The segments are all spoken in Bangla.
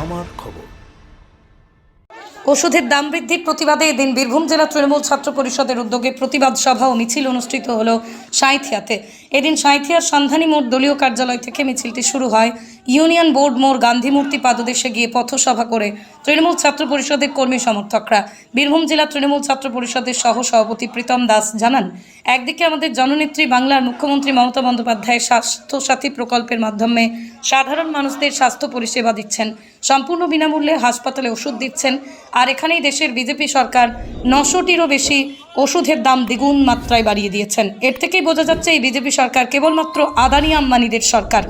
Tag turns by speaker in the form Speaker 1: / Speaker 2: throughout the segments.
Speaker 1: আমার খবর।
Speaker 2: ওষুধের দাম বৃদ্ধির প্রতিবাদে এদিন বীরভূম জেলা তৃণমূল ছাত্র পরিষদের উদ্যোগে প্রতিবাদ সভা ও মিছিল অনুষ্ঠিত হল সাঁইথিয়াতে। এদিন সাঁইথিয়ার সন্ধানী মোট দলীয় কার্যালয় থেকে মিছিলটি শুরু হয়। ইউনিয়ন বোর্ড মোড় গান্ধী মূর্তি পাদদেশে গিয়ে পথসভা করে তৃণমূল ছাত্র পরিষদের কর্মী সমর্থকরা। বীরভূম জেলা তৃণমূল ছাত্র পরিষদের সহ সভাপতি প্রীতম দাস জানান, একদিকে আমাদের জননেত্রী বাংলার মুখ্যমন্ত্রী মমতা বন্দ্যোপাধ্যায় স্বাস্থ্যসাথী প্রকল্পের মাধ্যমে সাধারণ মানুষদের স্বাস্থ্য পরিষেবা দিচ্ছেন, সম্পূর্ণ বিনামূল্যে হাসপাতালে ওষুধ দিচ্ছেন, আর এখানেই দেশের বিজেপি সরকার নশোটিরও বেশি ওষুধের দাম দ্বিগুণ মাত্রায় বাড়িয়ে দিয়েছেন। এর থেকেই বোঝা যাচ্ছে এই বিজেপি সরকার কেবলমাত্র আদানি আম্বানিদের সরকার।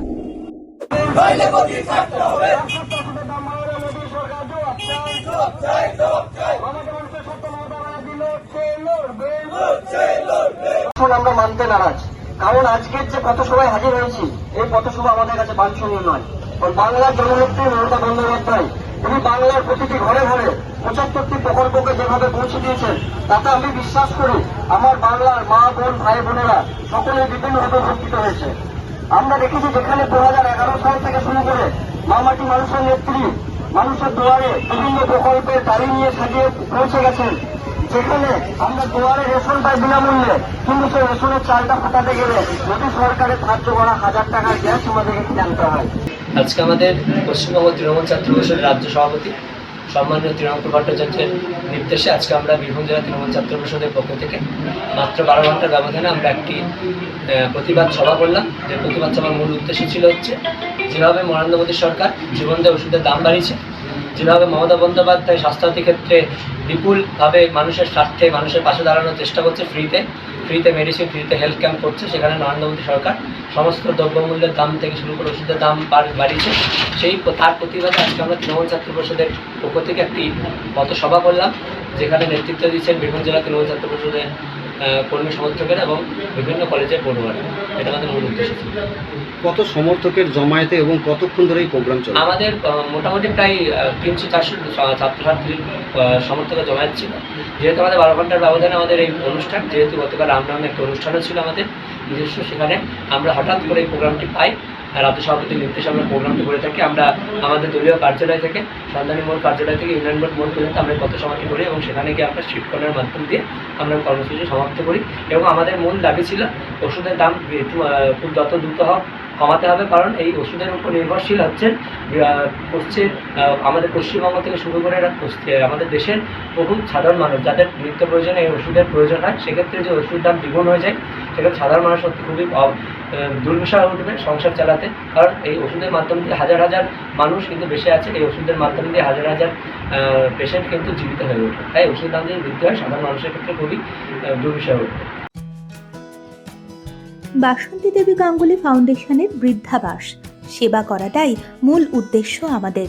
Speaker 3: এখন আমরা মানতে নারাজ। কারণ আজকের যে পথসভায় হাজির হয়েছি, এই পথসভা আমাদের কাছে বাঞ্ছনীয় নয়। বাংলার জননেত্রী মমতা বন্দ্যোপাধ্যায় উনি বাংলার প্রতিটি ঘরে ঘরে পঁচাত্তরটি প্রকল্পকে যেভাবে পৌঁছে দিয়েছেন, তাতে আমি বিশ্বাস করি, আমার বাংলার মা, বোন, ভাই, বোনেরা সকলে বিভিন্নভাবে উপকৃত হয়েছে। আমরা দেখেছি যেখানে দু হাজার এগারো সাল থেকে শুরু করে মামাটি মানুষের নেত্রী, মানুষের দুয়ারে বিভিন্ন প্রকল্পের গাড়ি নিয়ে সাজিয়ে পৌঁছে গেছেন। যেখানে আমরা দুয়ারে রেশন পাই বিনামূল্যে, কিন্তু সেই রেশনের চালটা ফাটাতে গেলে মোদী সরকারের ধার্য করা হাজার টাকার গ্যাস আমাদেরকে জানতে হয়।
Speaker 4: আজকে আমাদের পশ্চিমবঙ্গ তৃণমূল ছাত্র পরিষদের রাজ্য সভাপতি সম্মানীয় তৃণমূল ভট্টাচার্যের নির্দেশে আজকে আমরা বীরভূম জেলা তৃণমূল ছাত্র পরিষদের পক্ষ থেকে মাত্র বারো ঘণ্টার ব্যবধানে আমরা একটি প্রতিবাদ সভা করলাম। যে প্রতিবাদ সভার মূল উদ্দেশ্য ছিল হচ্ছে, যেভাবে নরেন্দ্র মোদী সরকার জীবন দিয়ে ওষুধের দাম বাড়িয়েছে, যেভাবে মমতা বন্দ্যোপাধ্যায় স্বাস্থ্যসাথী ক্ষেত্রে বিপুলভাবে মানুষের স্বার্থে মানুষের পাশে দাঁড়ানোর চেষ্টা করছে ফ্রিতে ফ্রিতে মেডিসিন ফ্রিতে হেলথ ক্যাম্প করছে, সেখানে নরেন্দ্র মোদী সরকার সমস্ত দ্রব্যমূল্যের দাম থেকে শুরু করে ওষুধের দাম বাড়িয়েছে। সেই তার প্রতিবাদে আজকে আমরা তৃণমূল ছাত্র পরিষদের পক্ষ থেকে একটি পথসভা করলাম, যেখানে নেতৃত্ব দিচ্ছেন বীরভূম জেলা তৃণমূল ছাত্র পরিষদের কর্মী সমর্থকেরা এবং বিভিন্ন কলেজের পড়ুয়ারা। এটা আমাদের মূল উদ্দেশ্য ছিল।
Speaker 5: কত সমর্থকের জমায়েতে এবং কতক্ষণ ধরে এই প্রোগ্রাম চলে?
Speaker 4: আমাদের আহ, মোটামুটি প্রায় তিনশো চারশো ছাত্রছাত্রীর আহ, সমর্থকের জমায়েত ছিল। যেহেতু আমাদের বারো ঘণ্টার ব্যবধানে আমাদের এই অনুষ্ঠান যেহেতু গতকাল রামনামে একটা অনুষ্ঠানও ছিল আমাদের নিজস্ব সেখানে আমরা হঠাৎ করে এই প্রোগ্রামটি পাই। রাজ্য সভাপতির নির্দেশে আমরা প্রোগ্রামটি করে থাকি। আমরা আমাদের দলীয় কার্যালয় থেকে সন্ধানী মোড় কার্যালয় থেকে ইউনিয়ন বোর্ড মোড় পর্যন্ত আমরা পথ সমাপ্তি করি এবং সেখানে গিয়ে আমরা স্ট্রিট কর্নার মাধ্যম দিয়ে আমরা কর্মসূচি সমাপ্ত করি এবং আমাদের মূল দাবি ছিল ওষুধের দাম খুব যত দ্রুত হোক কমাতে হবে। কারণ এই ওষুধের উপর নির্ভরশীল হচ্ছেন পশ্চিম আমাদের পশ্চিমবঙ্গ থেকে শুরু করে আমাদের দেশের বহু সাধারণ মানুষ। যাদের নিত্য প্রয়োজনে এই ওষুধের প্রয়োজন হয়, সেক্ষেত্রে যে ওষুধ দাম দ্বিগুণ হয়ে যায় সেক্ষেত্রে সাধারণ মানুষ সত্যি খুবই দুর্বিষহ উঠবে সংসার চালাতে। কারণ এই ওষুধের মাধ্যম দিয়ে হাজার হাজার মানুষ কিন্তু বেঁচে আছে এই ওষুধের মাধ্যম দিয়ে হাজার হাজার পেশেন্ট কিন্তু জীবিত হয়ে ওঠে। তাই ওষুধের দাম যদি বৃদ্ধি হয় সাধারণ মানুষের ক্ষেত্রে খুবই আহ, দুর্বিষহ উঠবে
Speaker 6: বাসন্তী দেবী গাঙ্গুলি ফাউন্ডেশনের বৃদ্ধাবাস। সেবা করাটাই মূল উদ্দেশ্য আমাদের।